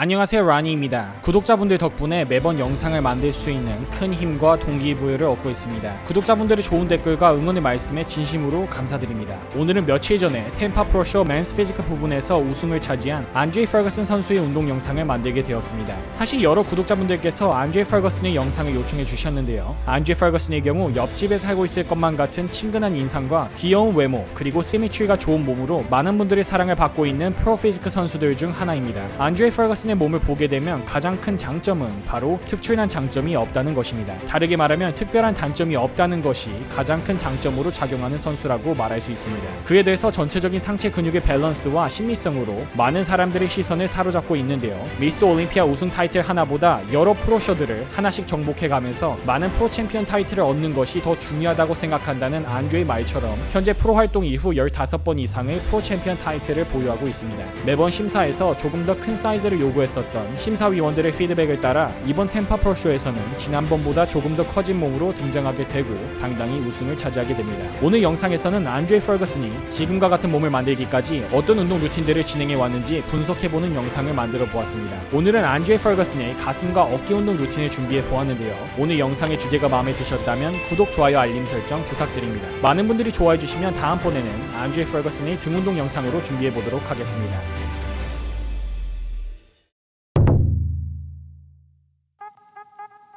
안녕하세요 라니입니다. 구독자분들 덕분에 매번 영상을 만들 수 있는 큰 힘과 동기부여를 얻고 있습니다. 구독자분들의 좋은 댓글과 응원의 말씀에 진심으로 감사드립니다. 오늘은 며칠 전에 템파 프로쇼 맨스 피지컬 부분에서 우승을 차지한 안드레이 퍼거슨 선수의 운동 영상을 만들게 되었습니다. 사실 여러 구독자분들께서 안드레이 퍼거슨의 영상을 요청해 주셨는데요. 안드레이 퍼거슨의 경우 옆집에 살고 있을 것만 같은 친근한 인상과 귀여운 외모 그리고 시미트리가 좋은 몸으로 많은 분들의 사랑을 받고 있는 프로 피지컬 선수들 중 하나입니다. 안드레이 퍼거슨 의 몸을 보게 되면 가장 큰 장점은 바로 특출난 장점이 없다는 것입니다. 다르게 말하면 특별한 단점이 없다는 것이 가장 큰 장점으로 작용하는 선수라고 말할 수 있습니다. 그에 대해서 전체적인 상체 근육의 밸런스와 심미성으로 많은 사람들의 시선을 사로잡고 있는데요. 미스 올림피아 우승 타이틀 하나보다 여러 프로쇼들을 하나씩 정복해 가면서 많은 프로 챔피언 타이틀을 얻는 것이 더 중요하다고 생각한다는 안드레의 말처럼 현재 프로 활동 이후 15번 이상의 프로 챔피언 타이틀을 보유하고 있습니다. 매번 심사에서 조금 더 큰 사이즈를 요구 했었던 심사위원들의 피드백을 따라 이번 템파 프로쇼에서는 지난번보다 조금 더 커진 몸으로 등장하게 되고 당당히 우승을 차지하게 됩니다. 오늘 영상에서는 안드레 퍼거슨이 지금과 같은 몸을 만들기까지 어떤 운동 루틴들을 진행해 왔는지 분석해보는 영상을 만들어 보았습니다. 오늘은 안드레 퍼거슨의 가슴과 어깨 운동 루틴을 준비해 보았는데요. 오늘 영상의 주제가 마음에 드셨다면 구독, 좋아요, 알림 설정 부탁드립니다. 많은 분들이 좋아해 주시면 다음번에는 안드레 퍼거슨의 등 운동 영상으로 준비해 보도록 하겠습니다.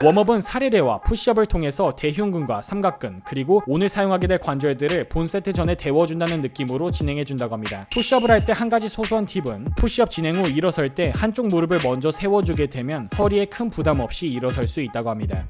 웜업은 사례례와 푸시업을 통해서 대흉근과 삼각근 그리고 오늘 사용하게 될 관절들을 본 세트 전에 데워준다는 느낌으로 진행해준다고 합니다. 푸시업을 할 때 한 가지 소소한 팁은 푸시업 진행 후 일어설 때 한쪽 무릎을 먼저 세워주게 되면 허리에 큰 부담 없이 일어설 수 있다고 합니다.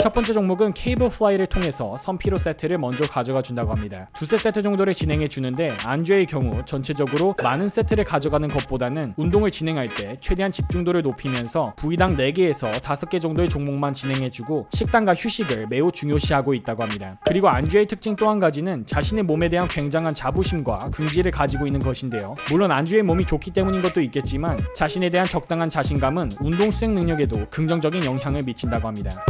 첫 번째 종목은 케이블 플라이를 통해서 선피로 세트를 먼저 가져가 준다고 합니다. 두세 세트 정도를 진행해 주는데 안주의 경우 전체적으로 많은 세트를 가져가는 것보다는 운동을 진행할 때 최대한 집중도를 높이면서 부위당 4개에서 5개 정도의 종목만 진행해 주고 식단과 휴식을 매우 중요시하고 있다고 합니다. 그리고 안주의 특징 또 한 가지는 자신의 몸에 대한 굉장한 자부심과 긍지를 가지고 있는 것인데요. 물론 안주의 몸이 좋기 때문인 것도 있겠지만 자신에 대한 적당한 자신감은 운동 수행 능력에도 긍정적인 영향을 미친다고 합니다.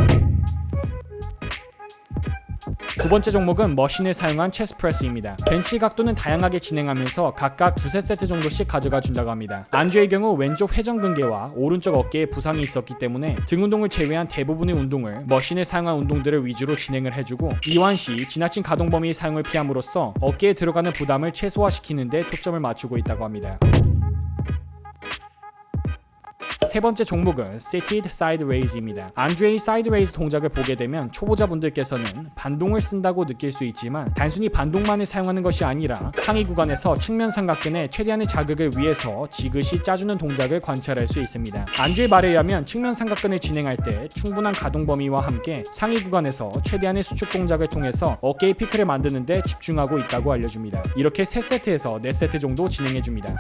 두 번째 종목은 머신을 사용한 체스 프레스입니다. 벤치 각도는 다양하게 진행하면서 각각 두세 세트 정도씩 가져가 준다고 합니다. 안주의 경우 왼쪽 회전근개와 오른쪽 어깨에 부상이 있었기 때문에 등 운동을 제외한 대부분의 운동을 머신을 사용한 운동들을 위주로 진행을 해주고 이완 시 지나친 가동 범위의 사용을 피함으로써 어깨에 들어가는 부담을 최소화시키는 데 초점을 맞추고 있다고 합니다. 세 번째 종목은 Seated Side Raise입니다. 안드레이 사이드 레이즈 동작을 보게 되면 초보자분들께서는 반동을 쓴다고 느낄 수 있지만 단순히 반동만을 사용하는 것이 아니라 상위 구간에서 측면 삼각근에 최대한의 자극을 위해서 지그시 짜주는 동작을 관찰할 수 있습니다. 안드레이 말에 의하면 측면 삼각근을 진행할 때 충분한 가동 범위와 함께 상위 구간에서 최대한의 수축 동작을 통해서 어깨의 피크를 만드는데 집중하고 있다고 알려줍니다. 이렇게 3세트에서 4세트 정도 진행해줍니다.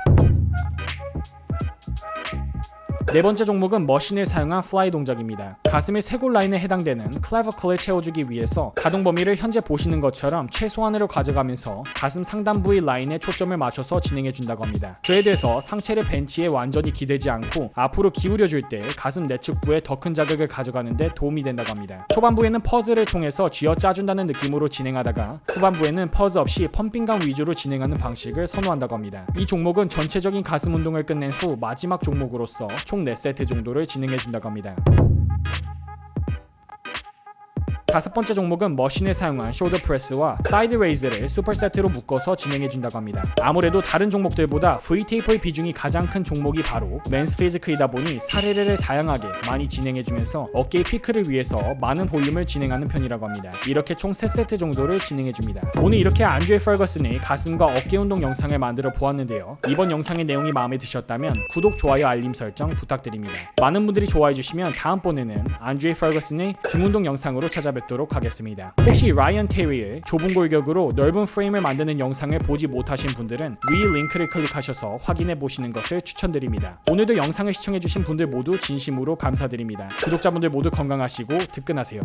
네 번째 종목은 머신을 사용한 플라이 동작입니다. 가슴의 쇄골 라인에 해당되는 클레버컬을 채워주기 위해서 가동 범위를 현재 보시는 것처럼 최소한으로 가져가면서 가슴 상단 부위 라인에 초점을 맞춰서 진행해 준다고 합니다. 그에 대해서 상체를 벤치에 완전히 기대지 않고 앞으로 기울여 줄 때 가슴 내측부에 더 큰 자극을 가져가는데 도움이 된다고 합니다. 초반부에는 퍼즈를 통해서 쥐어 짜준다는 느낌으로 진행하다가 후반부에는 퍼즈 없이 펌핑감 위주로 진행하는 방식을 선호한다고 합니다. 이 종목은 전체적인 가슴 운동을 끝낸 후 마지막 종목으로서 총 4세트 정도를 진행해 준다고 합니다. 다섯 번째 종목은 머신을 사용한 숄더 프레스와 사이드 레이즈를 슈퍼세트로 묶어서 진행해 준다고 합니다. 아무래도 다른 종목들보다 V 테이퍼의 비중이 가장 큰 종목이 바로 맨스 피지크이다 보니 사례를 다양하게 많이 진행해 주면서 어깨의 피크를 위해서 많은 볼륨을 진행하는 편이라고 합니다. 이렇게 총 3세트 정도를 진행해 줍니다. 오늘 이렇게 안드레 펄거슨의 가슴과 어깨 운동 영상을 만들어 보았는데요. 이번 영상의 내용이 마음에 드셨다면 구독, 좋아요, 알림 설정 부탁드립니다. 많은 분들이 좋아해 주시면 다음번에는 안드레 펄거슨의 등 운동 영상으로 찾아뵙 뵙도록 하겠습니다. 혹시 라이언 테리의 좁은 골격으로 넓은 프레임을 만드는 영상을 보지 못하신 분들은 위 링크를 클릭하셔서 확인해 보시는 것을 추천드립니다. 오늘도 영상을 시청해 주신 분들 모두 진심으로 감사드립니다. 구독자분들 모두 건강하시고 득근하세요.